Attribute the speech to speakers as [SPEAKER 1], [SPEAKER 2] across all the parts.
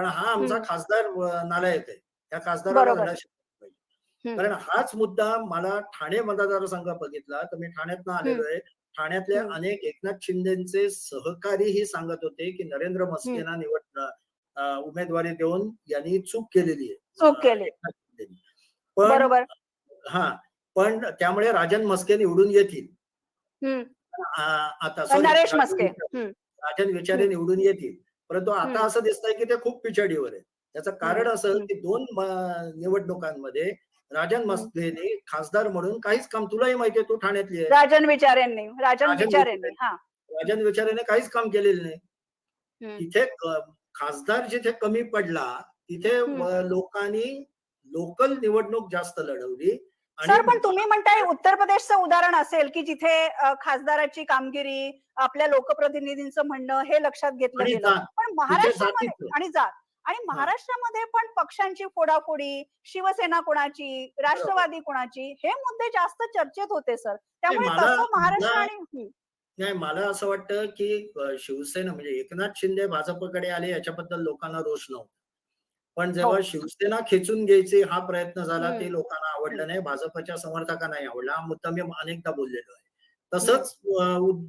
[SPEAKER 1] पण हा आमचा. खासदार नालायक आहे. त्या खासदाराला. धडा पाहिजे. कारण हाच मुद्दा मला ठाणे मतदारसंघ बघितला तर मी ठाण्यातनं आलेलो आहे. ठाण्यातले
[SPEAKER 2] हं.
[SPEAKER 1] अनेक एकनाथ शिंदेचे सहकारीही सांगत होते, की नरेंद्र मस्केना निवड उमेदवारी देऊन यांनी चूक केलेली आहे. पण
[SPEAKER 2] बरोबर.
[SPEAKER 1] हां. पण त्यामुळे राजन मस्के निवडून येतील. आता
[SPEAKER 2] नरेश
[SPEAKER 1] राजन
[SPEAKER 2] मस्के.
[SPEAKER 1] विचारे-. राजन विचारे. निवडून येतील. परंतु आता. असं दिसतंय की ते खूप पिछाडीवर आहे. त्याचं कारण. असं. की 2 म निवडणुकांमध्ये राजन. मस्केने खासदार म्हणून काहीच काम तुलाही माहिती आहे तू ठाण्यातली आहे.
[SPEAKER 2] राजन विचारेंनी राजन विचारेंनी
[SPEAKER 1] विचारे.
[SPEAKER 2] हां.
[SPEAKER 1] राजन विचारेने काहीच काम केलेलं नाही. तिथे खासदार जिथे कमी पडला तिथे लोकांनी लोकल निवडणूक जास्त लढवली
[SPEAKER 2] सर पण तुम्ही म्हणताय उत्तर प्रदेशचं उदाहरण असेल की जिथे खासदाराची कामगिरी आपल्या लोकप्रतिनिधींचं म्हणणं हे लक्षात घेतलं गेलं. पण महाराष्ट्रामध्ये. आणि जात आणि महाराष्ट्रामध्ये पण पक्षांची फोडाफोडी शिवसेना कोणाची राष्ट्रवादी कोणाची हे मुद्दे जास्त चर्चेत होते सर त्यामुळे तसं महाराष्ट्र आणि
[SPEAKER 1] नाही मला असं वाटतं की शिवसेना म्हणजे एकनाथ शिंदे भाजपकडे आले याच्याबद्दल लोकांना रोष नव्हता. पण जेव्हा
[SPEAKER 2] हो.
[SPEAKER 1] शिवसेना खेचून घ्यायची हा प्रयत्न झाला. ते लोकांना आवडलं नाही. भाजपच्या समर्थकांनाही आवडला. हा मुद्दा मी अनेकदा बोललेलो आहे. तसंच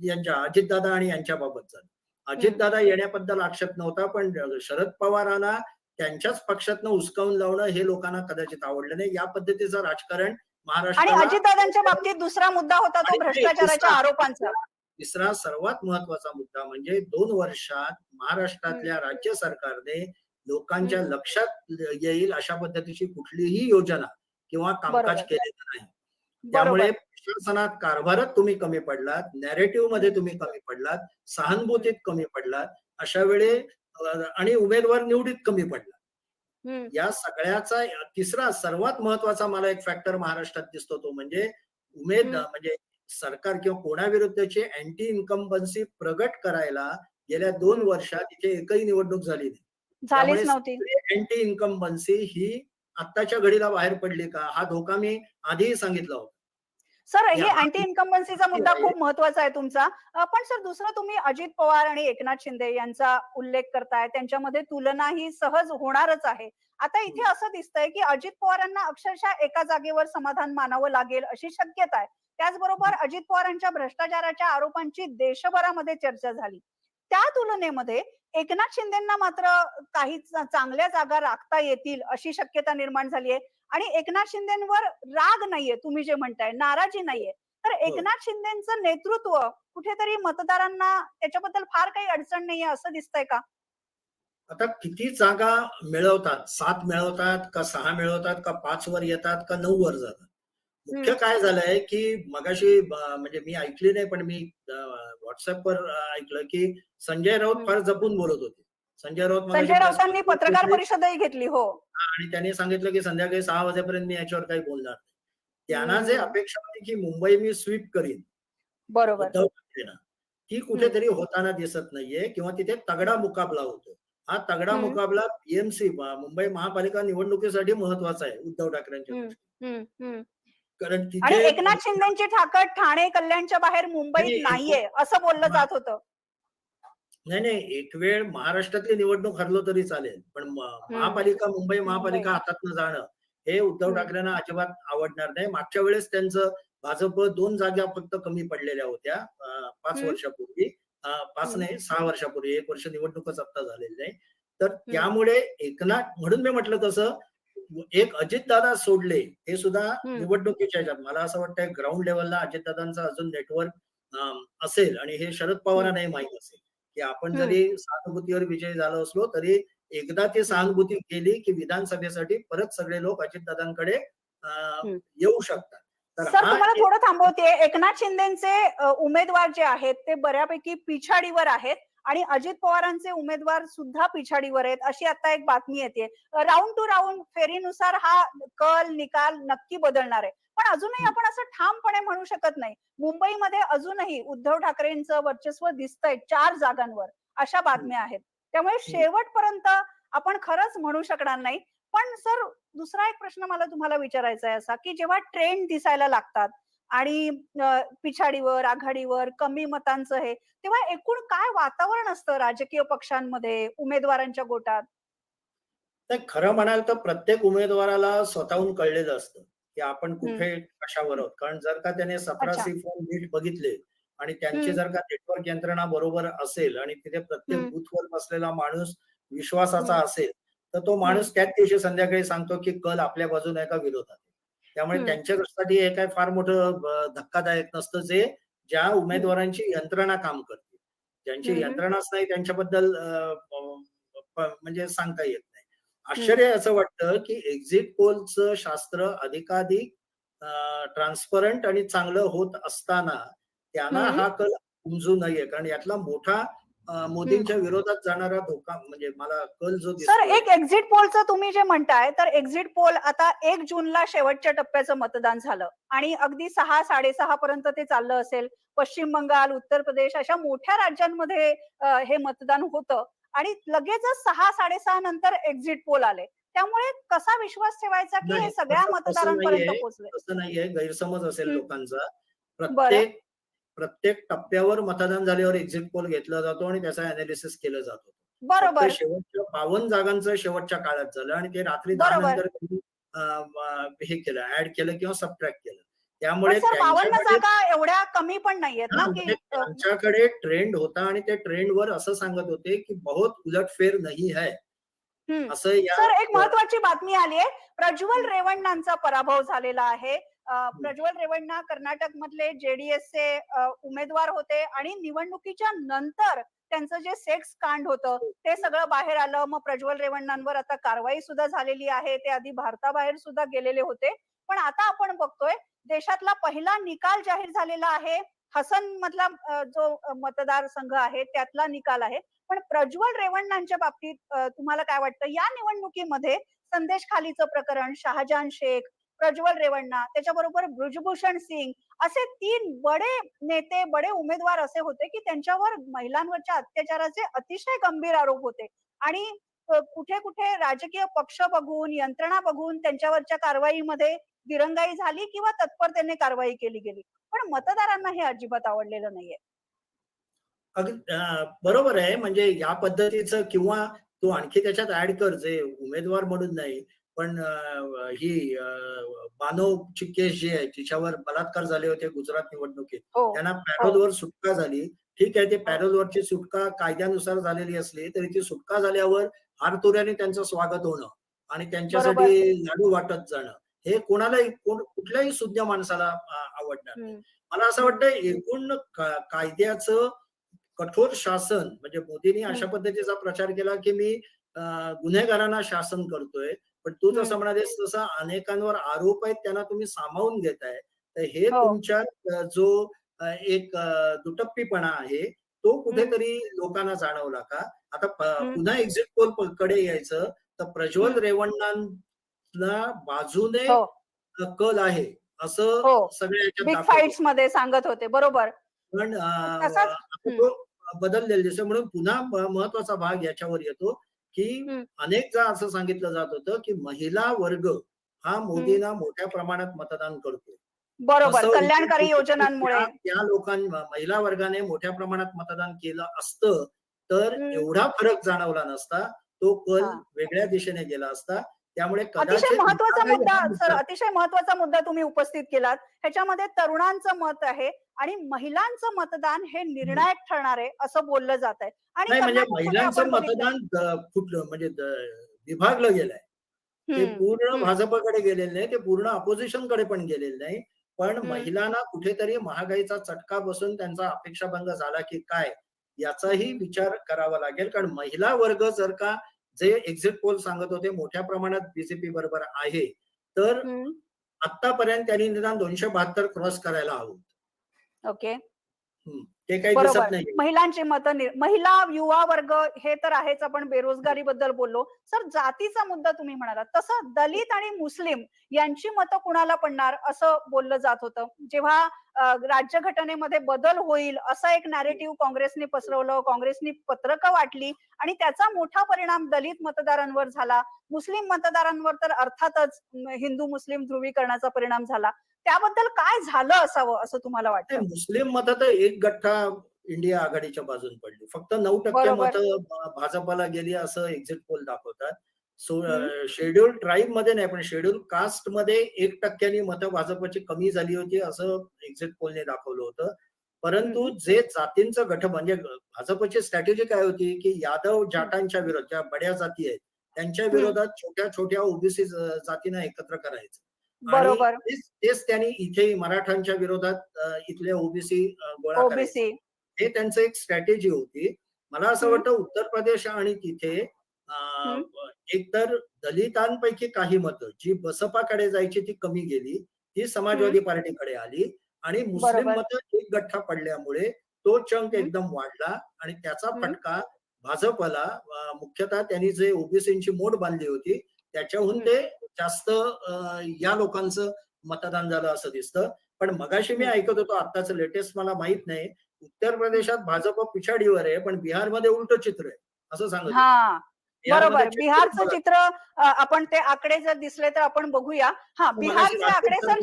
[SPEAKER 1] यांच्या अजितदादा आणि यांच्या बाबत झालं अजितदादा येण्याबद्दल आक्षेप नव्हता पण शरद पवारांना त्यांच्याच प्रक्षातनं उचकावून लावणं हे लोकांना कदाचित आवडलं नाही. या पद्धतीचं राजकारण
[SPEAKER 2] आणि
[SPEAKER 1] महाराष्ट्राला
[SPEAKER 2] अजितदादांच्या बाबतीत दुसरा मुद्दा होता तो भ्रष्टाचाराच्या आरोपांचा.
[SPEAKER 1] तिसरा सर्वात महत्त्वाचा मुद्दा म्हणजे दोन वर्षात महाराष्ट्रातल्या राज्य सरकारने लोकांच्या. लक्षात येईल अशा पद्धतीची कुठलीही योजना किंवा कामकाज. केलेलं नाही त्यामुळे प्रशासनात कारभारात तुम्ही कमी पडलात नॅरेटिव्हमध्ये तुम्ही कमी पडलात सहानुभूतीत कमी पडलात अशा वेळे आणि उमेदवार निवडीत कमी पडला या सगळ्याचा तिसरा सर्वात महत्त्वाचा मला एक फॅक्टर महाराष्ट्रात दिसतो तो म्हणजे उमेद. म्हणजे सरकार किंवा कोणाविरुद्धची अँटी इन्कम्बन्सी प्रगट करायला गेल्या दोन. वर्षात इथे एकही निवडणूक झाली नाही
[SPEAKER 2] झालीच नव्हती.
[SPEAKER 1] अँटी इन्कम्बन्सी ही आत्ताच्या घडीला बाहेर पडली का? हा धोका मी आधीही सांगितला होता.
[SPEAKER 2] सर हे अँटी इन्कम्बन्सीचा मुद्दा. खूप महत्त्वाचा आहे तुमचा. पण सर दुसरं तुम्ही अजित पवार आणि एकनाथ शिंदे यांचा उल्लेख करताय. त्यांच्यामध्ये तुलना ही सहज होणारच आहे. आता इथे असं दिसतंय की अजित पवारांना अक्षरशः एका जागेवर समाधान मानावं लागेल अशी शक्यता आहे. त्याचबरोबर अजित पवारांच्या भ्रष्टाचाराच्या आरोपांची देशभरामध्ये चर्चा झाली. त्या तुलनेमध्ये एकनाथ शिंदेना मात्र काही चांगल्या जागा राखता येतील अशी शक्यता निर्माण झाली आहे. आणि एकनाथ शिंदेवर राग नाहीये तुम्ही जे म्हणताय नाराजी नाहीये. तर एकनाथ शिंदेचं नेतृत्व कुठेतरी मतदारांना त्याच्याबद्दल फार काही अडचण नाहीये असं दिसतंय का?
[SPEAKER 1] आता किती जागा मिळवतात? सात मिळवतात का सहा मिळवतात का पाच वर येतात का नऊ वर जातात? मुख्य काय झालंय की मगाशी म्हणजे मी ऐकली नाही पण मी व्हॉट्सअपवर ऐकलं की संजय राऊत. फार जपून बोलत होते. संजय राऊत
[SPEAKER 2] संजय राऊतांनी पत्रकार परिषदही घेतली हो.
[SPEAKER 1] आणि त्यांनी सांगितलं की संध्याकाळी सहा वाजेपर्यंत मी याच्यावर काही बोलणार नाही. त्यांना जे. अपेक्षा होती की मुंबई मी स्वीप करीन
[SPEAKER 2] बरोबर.
[SPEAKER 1] ती कुठेतरी होताना दिसत नाहीये किंवा तिथे तगडा मुकाबला होतो हा तगडा. मुकाबला पीएमसी मुंबई महापालिका निवडणुकीसाठी महत्त्वाचा आहे उद्धव ठाकरेंच्या कारण
[SPEAKER 2] आणि एकनाथ शिंदेची ठाकद ठाणे कल्याणच्या बाहेर मुंबईत
[SPEAKER 1] नाही,
[SPEAKER 2] नाहीये असं बोललं. जात होतं
[SPEAKER 1] नाही नाही एक वेळ महाराष्ट्रातली निवडणूक हरलो तरी चालेल पण महापालिका मुंबई महापालिका हातातनं जाणं हे उद्धव. ठाकरेंना अजिबात आवडणार नाही मागच्या वेळेस त्यांचं भाजप दोन जागा फक्त कमी पडलेल्या होत्या पाच. वर्षापूर्वी पाच. नाही सहा वर्षापूर्वी एक वर्ष निवडणूकच आता झालेली नाही तर त्यामुळे एकनाथ म्हणून मी म्हटलं तसं एक अजितदादा सोडले हे सुद्धा. निवडणुकीच्या ह्याच्यात. मला असं वाटतं ग्राउंड लेवलला अजितदादांचं अजून नेटवर्क असेल आणि हे शरद पवारांनाही माहीत असेल. की आपण. जरी सहानुभूतीवर विजय झालो असलो तरी एकदा ती सहानुभूती केली की विधानसभेसाठी परत सगळे लोक अजितदादांकडे. येऊ शकतात.
[SPEAKER 2] सर तुम्हाला थोडं थांबवते एकनाथ शिंदेचे उमेदवार जे आहेत ते बऱ्यापैकी पिछाडीवर आहेत. आणि अजित पवारांचे उमेदवार सुद्धा पिछाडीवर आहेत अशी आता एक बातमी येते. राऊंड टू राऊंड फेरीनुसार हा कल निकाल नक्की बदलणार आहे. पण अजूनही आपण असं ठामपणे म्हणू शकत नाही. मुंबईमध्ये अजूनही उद्धव ठाकरेंचं वर्चस्व दिसतंय चार जागांवर अशा बातम्या आहेत. त्यामुळे शेवटपर्यंत आपण खरंच म्हणू शकणार नाही. पण सर दुसरा एक प्रश्न मला तुम्हाला विचारायचा आहे असा की जेव्हा ट्रेंड दिसायला लागतात आणि पिछाडीवर आघाडीवर कमी मतांचं हे तेव्हा एकूण काय वातावरण असतं राजकीय पक्षांमध्ये उमेदवारांच्या गोटात
[SPEAKER 1] तर खरं म्हणाल तर प्रत्येक उमेदवाराला स्वतःहून कळलेलं असतं की आपण कुठे कशावर आहोत कारण जर का त्याने सतरा. सी फोन नीट बघितले आणि त्यांची. जर का नेटवर्क यंत्रणा बरोबर असेल आणि तिथे प्रत्येक. बूथवर बसलेला माणूस विश्वासाचा. असेल तर तो माणूस त्याच दिवशी संध्याकाळी सांगतो की कल आपल्या बाजूने आहे का विरोधात. त्यामुळे. त्यांच्यासाठी हे काय फार मोठं धक्कादायक नसतं जे ज्या उमेदवारांची यंत्रणा काम करते ज्यांची. यंत्रणाच नाही त्यांच्याबद्दल म्हणजे सांगता येत नाही आश्चर्य असं वाटतं की एक्झिट पोलचं शास्त्र अधिकाधिक ट्रान्सपरंट आणि चांगलं होत असताना त्यांना. हा कल उमजू नये कारण यातला मोठा मोदींच्या विरोधात जाणारा धोका म्हणजे मला कल जो
[SPEAKER 2] सर एक एक्झिट पोलचं तुम्ही जे म्हणताय तर एक्झिट पोल आता एक जूनला शेवटच्या टप्प्याचं मतदान झालं. आणि अगदी सहा साडेसहा पर्यंत ते चाललं असेल. पश्चिम बंगाल उत्तर प्रदेश अशा मोठ्या राज्यांमध्ये हे मतदान होतं. आणि लगेचच सहा साडेसहा नंतर एक्झिट पोल आले. त्यामुळे कसा विश्वास ठेवायचा की हे सगळ्या मतदारांपर्यंत. पोहोचले
[SPEAKER 1] तसं नाहीये. गैरसमज असेल. लोकांचा. प्रत्येक प्रत्येक टप्प्यावर मतदान झाल्यावर एक्झिट पोल घेतला जातो आणि त्याचा अनालिसिस केलं जातो.
[SPEAKER 2] बरोबर.
[SPEAKER 1] शेवटच्या बावन्न जागांचं शेवटच्या काळात झालं आणि ते रात्री दहा. नंतर हे केलं ऍड केलं किंवा सबट्रॅक्ट केलं. त्यामुळे
[SPEAKER 2] एवढ्या कमी पण नाहीयेत
[SPEAKER 1] म्हणजे त्यांच्याकडे ट्रेंड होता आणि ते ट्रेंडवर असं सांगत होते की बहुत उलटफेर नाही है. असं
[SPEAKER 2] एक महत्वाची बातमी आली आहे. प्रज्वल रेवण्णांचा पराभव झालेला आहे. प्रज्वल रेवण्णा कर्नाटक मधले जेडीएसचे उमेदवार होते आणि निवडणुकीच्या नंतर त्यांचं जे सेक्स कांड होतं ते सगळं बाहेर आलं. मग प्रज्वल रेवण्णांवर आता कारवाई सुद्धा झालेली आहे. ते आधी भारताबाहेर सुद्धा गेलेले होते. पण आता आपण बघतोय देशातला पहिला निकाल जाहीर झालेला आहे. हसन मधला जो मतदारसंघ आहे त्यातला निकाल आहे. पण प्रज्वल रेवण्णांच्या बाबतीत तुम्हाला काय वाटतं? या निवडणुकीमध्ये संदेश खालीचं प्रकरण शहाजहान शेख प्रज्वल रेवण्णा त्याच्याबरोबर ब्रुजभूषण सिंग असे तीन बडे नेते बडे उमेदवार असे होते की त्यांच्यावर महिलांवरच्या अत्याचाराचे अतिशय गंभीर आरोप होते. आणि कुठे कुठे राजकीय पक्ष बघून यंत्रणा बघून त्यांच्यावरच्या कारवाईमध्ये दिरंगाई झाली किंवा तत्परतेने कारवाई केली गेली. पण मतदारांना हे अजिबात आवडलेलं नाहीये.
[SPEAKER 1] अगदी बरोबर आहे. म्हणजे या पद्धतीचं किंवा तू आणखी त्याच्यात ऍड कर जे उमेदवार म्हणून नाही पण ही बानोची केस जी आहे तिच्यावर बलात्कार झाले होते गुजरात निवडणुकीत.
[SPEAKER 2] हो.
[SPEAKER 1] त्यांना पॅरोलवर सुटका झाली. ठीक आहे ते पॅरोलवरची सुटका कायद्यानुसार झालेली असली तरी ती सुटका झाल्यावर हारतोऱ्याने त्यांचं स्वागत होणं आणि त्यांच्यासाठी लाडू वाटत जाणं. हे कोणालाही कोण- कुठल्याही सुज्ञ माणसाला आवडणार. मला असं वाटतं एकूण कायद्याचं कठोर शासन म्हणजे मोदींनी अशा पद्धतीचा प्रचार केला की मी गुन्हेगारांना शासन करतोय. पण तू जसं. म्हणालीस तसं अनेकांवर आरोप आहेत त्यांना तुम्ही सामावून घेताय तर हे
[SPEAKER 2] हो.
[SPEAKER 1] तुमच्या जो एक दुटप्पीपणा आहे तो कुठेतरी लोकांना जाणवला का आता. पुन्हा एक्झिट पोलकडे यायचं तर प्रज्वल. रेवण्णांना बाजूने
[SPEAKER 2] हो
[SPEAKER 1] कल आहे असं
[SPEAKER 2] हो.
[SPEAKER 1] सगळ्या
[SPEAKER 2] मध्ये सांगत होते बरोबर
[SPEAKER 1] पण बदललेला दिसतो म्हणून पुन्हा महत्त्वाचा भाग याच्यावर येतो की. अनेकदा असं सांगितलं जात होतं की महिला वर्ग हा मोदींना मोठ्या प्रमाणात मतदान करतो
[SPEAKER 2] बरोबर कल्याणकारी योजनांमुळे
[SPEAKER 1] त्या- लोकांना महिला वर्गाने मोठ्या प्रमाणात मतदान केलं असतं तर. एवढा फरक जाणवला नसता तो कल. वेगळ्या दिशेने गेला असता त्यामुळे
[SPEAKER 2] अतिशय
[SPEAKER 1] महत्त्वाचा
[SPEAKER 2] मुद्दा सर अतिशय महत्त्वाचा मुद्दा तुम्ही उपस्थित केलात. ह्याच्यामध्ये तरुणांचं मत आहे आणि महिलांचं मतदान हे निर्णायक ठरणार आहे असं बोललं जात आहे आणि
[SPEAKER 1] नाही म्हणजे महिलांचं मतदान फुटलं म्हणजे विभागलं गेलंय. ते पूर्ण. भाजपकडे गेलेले नाही ते पूर्ण अपोजिशनकडे पण गेलेले नाही. पण. महिलांना कुठेतरी महागाईचा चटका बसून त्यांचा अपेक्षाभंग झाला की काय याचाही. विचार करावा लागेल. कारण महिला वर्ग जर का जे एक्झिट पोल सांगत होते मोठ्या प्रमाणात बीजेपी बरोबर आहे तर आतापर्यंत त्यांनी निदान दोनशे बहात्तर क्रॉस करायला हवं
[SPEAKER 2] ओके.
[SPEAKER 1] ते काही दिसत
[SPEAKER 2] बरोबर.
[SPEAKER 1] नाही.
[SPEAKER 2] महिलांची मत महिला युवा वर्ग हे तर आहेच आपण बेरोजगारी बद्दल बोललो. सर जातीचा मुद्दा तुम्ही म्हणाला तसं दलित आणि मुस्लिम यांची मतं कुणाला पडणार असं बोललं जात होतं. जेव्हा राज्यघटनेमध्ये बदल होईल असं एक नॅरेटिव्ह काँग्रेसने पसरवलं काँग्रेसने पत्रकं वाटली आणि त्याचा मोठा परिणाम दलित मतदारांवर झाला. मुस्लिम मतदारांवर तर अर्थातच हिंदू मुस्लिम ध्रुवीकरणाचा परिणाम झाला. त्याबद्दल काय झालं असावं असं तुम्हाला वाटतं
[SPEAKER 1] मुस्लिम मतं तर एक गठ्ठा इंडिया आघाडीच्या बाजून पडली फक्त नऊ टक्के. मतं भाजपला गेली असं एक्झिट पोल दाखवतात
[SPEAKER 2] हम्म.
[SPEAKER 1] शेड्यूल ट्राईबमध्ये नाही पण शेड्यूल कास्टमध्ये एक टक्क्यांनी मतं भाजपची कमी झाली होती असं एक्झिट पोलने दाखवलं होतं परंतु जे जातींचं गठ म्हणजे भाजपची स्ट्रॅटेजी काय होती की यादव जाटांच्या विरोधात ज्या बड्या जाती आहेत त्यांच्या. विरोधात छोट्या छोट्या ओबीसी जातींना एकत्र करायचं
[SPEAKER 2] बरोबर
[SPEAKER 1] तेच त्यांनी इथे मराठ्यांच्या विरोधात अ, इथल्या ओबीसी गोळा
[SPEAKER 2] ओबीसी
[SPEAKER 1] हे त्यांचं एक स्ट्रॅटेजी होती मला असं. वाटतं उत्तर प्रदेश आणि तिथे एकतर दलितांपैकी काही मतं जी बसपाकडे जायची ती कमी गेली ती समाजवादी पार्टीकडे आली आणि मुस्लिम. मतं एक गठ्ठा पडल्यामुळे तो चंक. एकदम वाढला आणि त्याचा. फटका भाजपला मुख्यतः त्यांनी जे ओबीसीची मोड बांधली होती त्याच्याहून. ते जास्त या लोकांचं मतदान झालं असं दिसतं पण मगाशी मी. ऐकत होतो आत्ताचं लेटेस्ट मला माहीत नाही उत्तर प्रदेशात भाजप पिछाडीवर आहे पण बिहारमध्ये उलट चित्र आहे असं सांगत.
[SPEAKER 2] हा बरोबर बिहारचं. चित्र आपण ते आकडे जर दिसले तर आपण बघूया हा
[SPEAKER 1] मगाशी
[SPEAKER 2] बिहारचे आकडे सर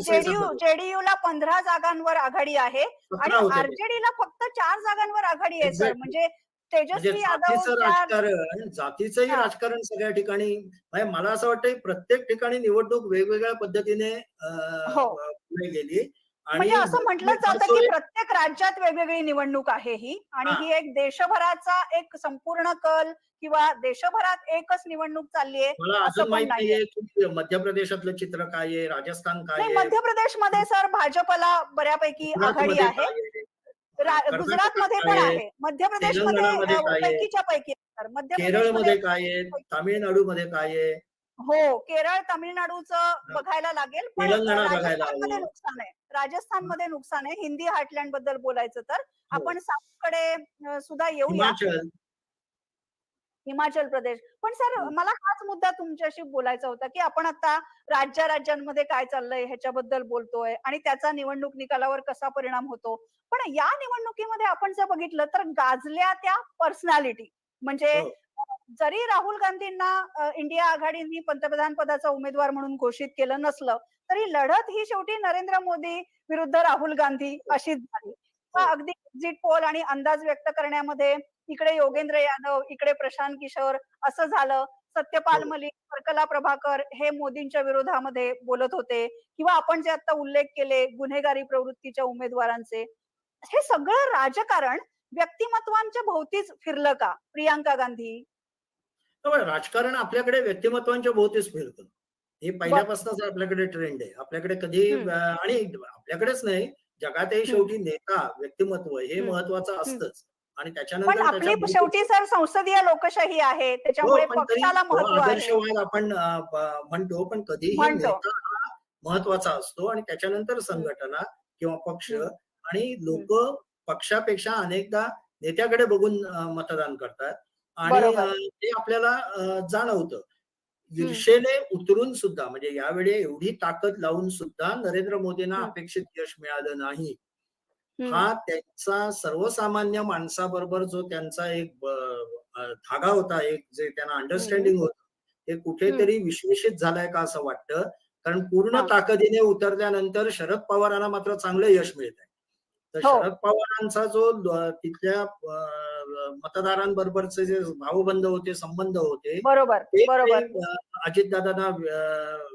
[SPEAKER 2] जेडीयू ला पंधरा जागांवर आघाडी आहे आणि
[SPEAKER 1] सतरा होते ते.
[SPEAKER 2] आरजेडी ला फक्त चार जागांवर आघाडी आहे सर. म्हणजे
[SPEAKER 1] म्हणजे
[SPEAKER 2] तेजस्वी यादव
[SPEAKER 1] जातीचं राजकारण जातीचंही
[SPEAKER 2] हा.
[SPEAKER 1] राजकारण सगळ्या ठिकाणी म्हणजे मला असं वाटतं प्रत्येक ठिकाणी निवडणूक वेगवेगळ्या पद्धतीने
[SPEAKER 2] हो.
[SPEAKER 1] पुढे गेली
[SPEAKER 2] म्हणजे असं म्हटलं जातं की प्रत्येक राज्यात वेगवेगळी निवडणूक आहे ही. आणि
[SPEAKER 1] हा.
[SPEAKER 2] एक देशभराचा एक संपूर्ण कल किंवा देशभरात एकच निवडणूक चालली आहे असं
[SPEAKER 1] माहीत मध्य प्रदेशातलं चित्र काय आहे राजस्थान काय
[SPEAKER 2] मध्य प्रदेशमध्ये सर भाजपला बऱ्यापैकी आघाडी आहे?
[SPEAKER 1] कर्नाटकात
[SPEAKER 2] गुजरातमध्ये पण
[SPEAKER 1] काय आहे?
[SPEAKER 2] मध्य
[SPEAKER 1] आहे?
[SPEAKER 2] पैकीच्या पैकी मध्य
[SPEAKER 1] केरळमध्ये काय आहे? तामिळनाडूमध्ये काय आहे?
[SPEAKER 2] हो केरळ तामिळनाडूचं बघायला लागेल पण राजस्थानमध्ये. नुकसान आहे. राजस्थानमध्ये नुकसान आहे. हिंदी हार्टलँडबद्दल बोलायचं तर
[SPEAKER 1] हो.
[SPEAKER 2] आपण साऊथकडे सुद्धा येऊया.
[SPEAKER 1] हिमाचल
[SPEAKER 2] प्रदेश पण सर. मला हाच मुद्दा तुमच्याशी बोलायचा होता की आपण आता राज्या राज्यांमध्ये काय चाललंय ह्याच्याबद्दल बोलतोय आणि त्याचा निवडणूक निकालावर कसा परिणाम होतो पण या निवडणुकीमध्ये आपण जर बघितलं तर गाजल्या त्या पर्सनॅलिटी म्हणजे
[SPEAKER 1] हो.
[SPEAKER 2] जरी राहुल गांधींना इंडिया आघाडीने पंतप्रधान पदाचा उमेदवार म्हणून घोषित केलं नसलं तरी लढत ही शेवटी नरेंद्र मोदी विरुद्ध राहुल गांधी अशीच झाली
[SPEAKER 1] हो.
[SPEAKER 2] अगदी एक्झिट पोल आणि अंदाज व्यक्त करण्यामध्ये इकडे योगेंद्र यादव इकडे प्रशांत किशोर असं झालं. सत्यपाल
[SPEAKER 1] हो.
[SPEAKER 2] मलिक वर्कला प्रभाकर हे मोदींच्या विरोधामध्ये बोलत होते. किंवा आपण जे आता उल्लेख केले गुन्हेगारी प्रवृत्तीच्या उमेदवारांचे हे सगळं राजकारण व्यक्तिमत्वांच्या भोवतीच फिरलं का प्रियांका गांधी?
[SPEAKER 1] राजकारण आपल्याकडे व्यक्तिमत्वांच्या भोवतीच फिरतं. हे पहिल्यापासूनच आपल्याकडे ट्रेंड आहे. आपल्याकडे कधी आणि आपल्याकडे नाही. जगातही शेवटी नेता व्यक्तिमत्व हे. महत्वाचं असतंच. आणि त्याच्यानंतर
[SPEAKER 2] आपली शेवटी सर संसदीय लोकशाही आहे त्याच्यामुळे
[SPEAKER 1] हो, तरी
[SPEAKER 2] पक्षाला महत्त्व
[SPEAKER 1] आदर्शवाद आपण म्हणतो पण कधीही. नेता महत्त्वाचा असतो आणि त्याच्यानंतर संघटना किंवा पक्ष. आणि लोक पक्षापेक्षा अनेकदा नेत्याकडे बघून मतदान करतात आणि ते आपल्याला जाणवतं ईर्षेने उतरून सुद्धा म्हणजे यावेळी एवढी ताकद लावून सुद्धा नरेंद्र मोदींना. अपेक्षित यश मिळालं नाही. हा त्यांचा सर्वसामान्य माणसाबरोबर जो त्यांचा एक धागा होता एक जे त्यांना अंडरस्टँडिंग होतं ते कुठेतरी विश्लेषित झालंय का असं वाटतं? कारण पूर्ण
[SPEAKER 2] हा.
[SPEAKER 1] ताकदीने उतरल्यानंतर शरद पवारांना मात्र चांगलं यश मिळत आहे तर
[SPEAKER 2] हो.
[SPEAKER 1] शरद पवारांचा जो तिथल्या मतदारांबरोबरचे जे भावबंध होते संबंध होते
[SPEAKER 2] बरोबर
[SPEAKER 1] ते
[SPEAKER 2] बरोबर.
[SPEAKER 1] अजितदादांना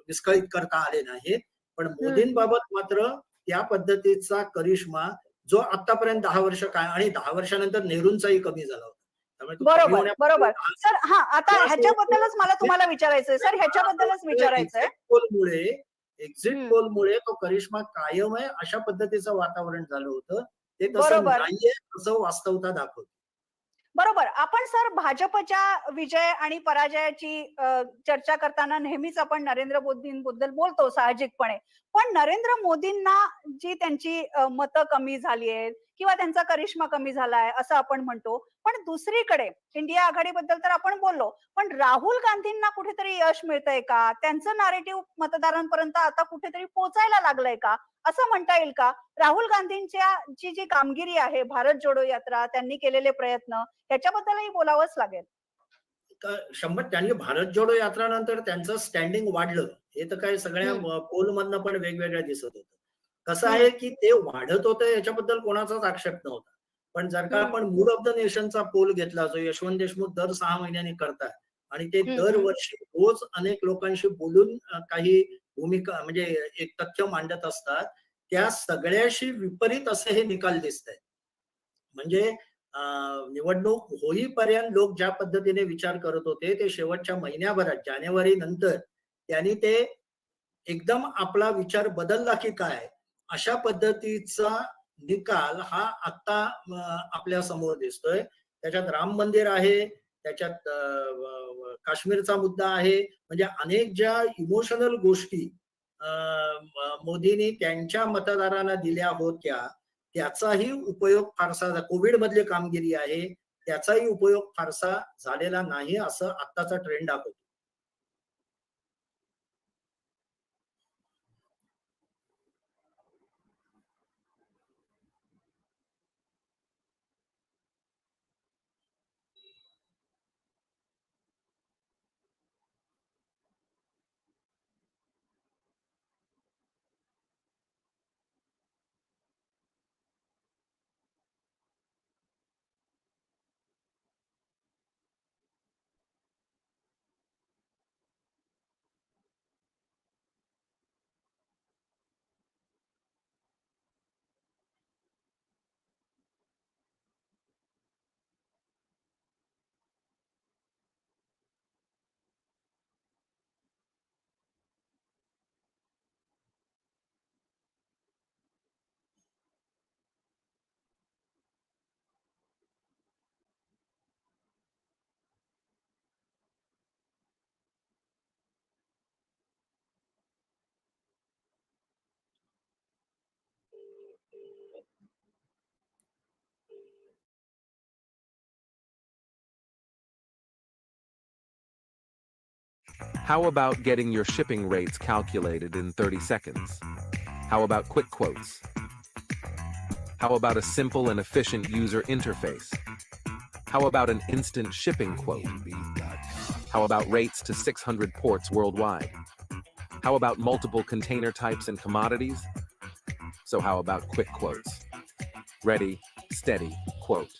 [SPEAKER 1] विस्कळीत करता आले नाहीत. पण मोदींबाबत मात्र त्या पद्धतीचा करिश्मा जो आतापर्यंत दहा वर्ष काय आणि दहा वर्षानंतर नेहरूंचाही कमी झाला होता.
[SPEAKER 2] बरोबर बरोबर. सर हा आता ह्याच्याबद्दलच मला तुम्हाला विचारायचंय. सर ह्याच्याबद्दलच विचारायचंय.
[SPEAKER 1] पोलमुळे एक्झिट. पोलमुळे तो करिश्मा कायम आहे अशा पद्धतीचं वातावरण झालं होतं. ते तसं
[SPEAKER 2] बरोबर.
[SPEAKER 1] नाहीये असं वास्तवता दाखवत.
[SPEAKER 2] बरोबर. आपण सर भाजपच्या विजय आणि पराजयाची चर्चा करताना नेहमीच आपण नरेंद्र मोदींबद्दल बोलतो साहजिकपणे. पण नरेंद्र मोदींना जी त्यांची मतं कमी झाली आहेत किंवा त्यांचा करिश्मा कमी झालाय असं आपण म्हणतो पण दुसरीकडे इंडिया आघाडीबद्दल तर आपण बोललो पण राहुल गांधींना कुठेतरी यश मिळतंय का? त्यांचं नारेटिव्ह मतदारांपर्यंत आता कुठेतरी पोचायला लागलंय का? असं म्हणता येईल का? राहुल गांधींच्या जी जी कामगिरी आहे भारत जोडो यात्रा त्यांनी केलेले प्रयत्न ह्याच्याबद्दलही बोलावंच लागेल.
[SPEAKER 1] का- शंभर त्यांनी भारत जोडो यात्रा नंतर त्यांचं स्टँडिंग वाढलं. हे तर काय सगळ्या
[SPEAKER 2] हम्म.
[SPEAKER 1] पोल मधनं पण वेगवेगळ्या दिसत होतं. कसं. आहे की ते वाढत होतं याच्याबद्दल कोणाचाच आक्षेप नव्हता. पण जर का. आपण मूड ऑफ द नेशनचा पोल घेतला जो यशवंत देशमुख दर सहा महिन्यांनी करतात आणि ते. दरवर्षी रोज अनेक लोकांशी बोलून काही भूमिका म्हणजे एक तथ्य मांडत असतात त्या सगळ्याशी विपरीत असे हे निकाल दिसत आहेत म्हणजे निवडणूक होईपर्यंत लोक ज्या पद्धतीने विचार करत होते ते शेवटच्या महिन्याभरात जानेवारी नंतर त्यांनी ते एकदम आपला विचार बदलला की काय अशा पद्धतीचा निकाल हा आता आपल्यासमोर दिसतोय. त्याच्यात राम मंदिर आहे त्याच्यात काश्मीरचा मुद्दा आहे. म्हणजे अनेक ज्या इमोशनल गोष्टी मोदींनी त्यांच्या मतदारांना दिल्या होत्या त्याचाही उपयोग फारसा कोविड मधली कामगिरी आहे त्याचाही उपयोग फारसा झालेला नाही असं आत्ताचा ट्रेंड दाखवतो.
[SPEAKER 3] How about getting your shipping rates calculated in 30 seconds? How about quick quotes? How about a simple and efficient user interface? How about an instant shipping quote? How about rates to 600 ports worldwide? How about multiple container types and commodities? So, how about quick quotes? Ready, steady, quote.